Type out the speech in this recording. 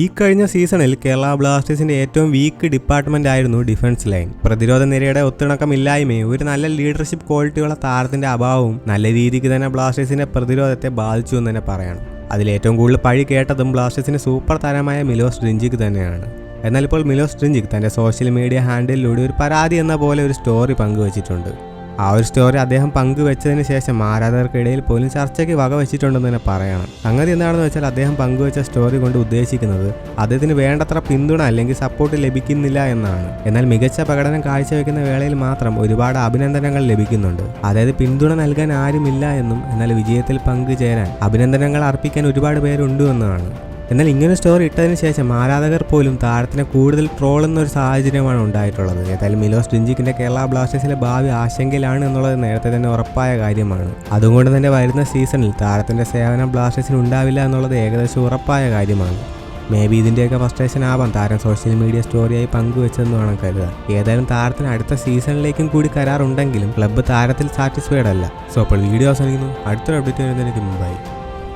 ഈ കഴിഞ്ഞ സീസണിൽ കേരള ബ്ലാസ്റ്റേഴ്സിന്റെ ഏറ്റവും വീക്ക് ഡിപ്പാർട്ട്മെന്റ് ആയിരുന്നു ഡിഫൻസ് ലൈൻ പ്രതിരോധ നിരയുടെ ഒത്തിണക്കമില്ലായ്മയും ഒരു നല്ല ലീഡർഷിപ്പ് ക്വാളിറ്റിയുള്ള താരത്തിന്റെ അഭാവവും നല്ല രീതിക്ക് തന്നെ ബ്ലാസ്റ്റേഴ്സിന്റെ പ്രതിരോധത്തെ ബാധിച്ചു എന്ന് തന്നെ പറയണം. അതിലേറ്റവും കൂടുതൽ പഴി കേട്ടതും ബ്ലാസ്റ്റേഴ്സിന്റെ സൂപ്പർ താരമായ മിലോസ് ഡ്രിഞ്ചിക്ക് തന്നെയാണ്. എന്നാൽ ഇപ്പോൾ മിലോസ് ഡ്രിഞ്ചിക് തന്റെ സോഷ്യൽ മീഡിയ ഹാൻഡിലൂടെ ഒരു പരാതി എന്ന പോലെ ഒരു സ്റ്റോറി പങ്കുവച്ചിട്ടുണ്ട്. ആ ഒരു സ്റ്റോറി അദ്ദേഹം പങ്കുവെച്ചതിന് ശേഷം ആരാധകർക്കിടയിൽ പോലും ചർച്ചയ്ക്ക് വകവെച്ചിട്ടുണ്ടെന്ന് തന്നെ പറയണം. സംഗതി എന്താണെന്ന് വെച്ചാൽ അദ്ദേഹം പങ്കുവെച്ച സ്റ്റോറി കൊണ്ട് ഉദ്ദേശിക്കുന്നത് അദ്ദേഹത്തിന് വേണ്ടത്ര പിന്തുണ അല്ലെങ്കിൽ സപ്പോർട്ട് ലഭിക്കുന്നില്ല എന്നാണ്. എന്നാൽ മികച്ച പ്രകടനം കാഴ്ചവെക്കുന്ന വേളയിൽ മാത്രം ഒരുപാട് അഭിനന്ദനങ്ങൾ ലഭിക്കുന്നുണ്ട്. അതായത് പിന്തുണ നൽകാൻ ആരുമില്ല എന്നും എന്നാൽ വിജയത്തിൽ പങ്കുചേരാൻ അഭിനന്ദനങ്ങൾ അർപ്പിക്കാൻ ഒരുപാട് പേരുണ്ട് എന്നാണ്. എന്നാൽ ഇങ്ങനെ സ്റ്റോറി ഇട്ടതിന് ശേഷം ആരാധകർ പോലും താരത്തിനെ കൂടുതൽ ട്രോളുന്ന ഒരു സാഹചര്യമാണ് ഉണ്ടായിട്ടുള്ളത്. ഏതായാലും മിലോസ് ഡിഞ്ചിക്കിന്റെ കേരള ബ്ലാസ്റ്റേഴ്സിലെ ഭാവി ആശങ്കയിലാണ് എന്നുള്ളത് നേരത്തെ തന്നെ ഉറപ്പായ കാര്യമാണ്. അതുകൊണ്ട് തന്നെ വരുന്ന സീസണിൽ താരത്തിന്റെ സേവനം ബ്ലാസ്റ്റേഴ്സിന് ഉണ്ടാവില്ല എന്നുള്ളത് ഏകദേശം ഉറപ്പായ കാര്യമാണ്. മേ ബി ഇതിന്റെയൊക്കെ ഫസ്ട്രേഷൻ ആവാം താരം സോഷ്യൽ മീഡിയ സ്റ്റോറിയായി പങ്കുവെച്ചെന്ന് വേണം കരുതാൻ ഏതായാലും താരത്തിന് അടുത്ത സീസണിലേക്കും കൂടി കരാറുണ്ടെങ്കിലും ക്ലബ്ബ് താരത്തിൽ സാറ്റിസ്ഫൈഡ് അല്ല. സോ അപ്പോൾ വീഡിയോ അവസാനിക്കുന്നു. അടുത്തൊരു അപ്ഡേറ്റ് വരുന്നതിന് മുമ്പായി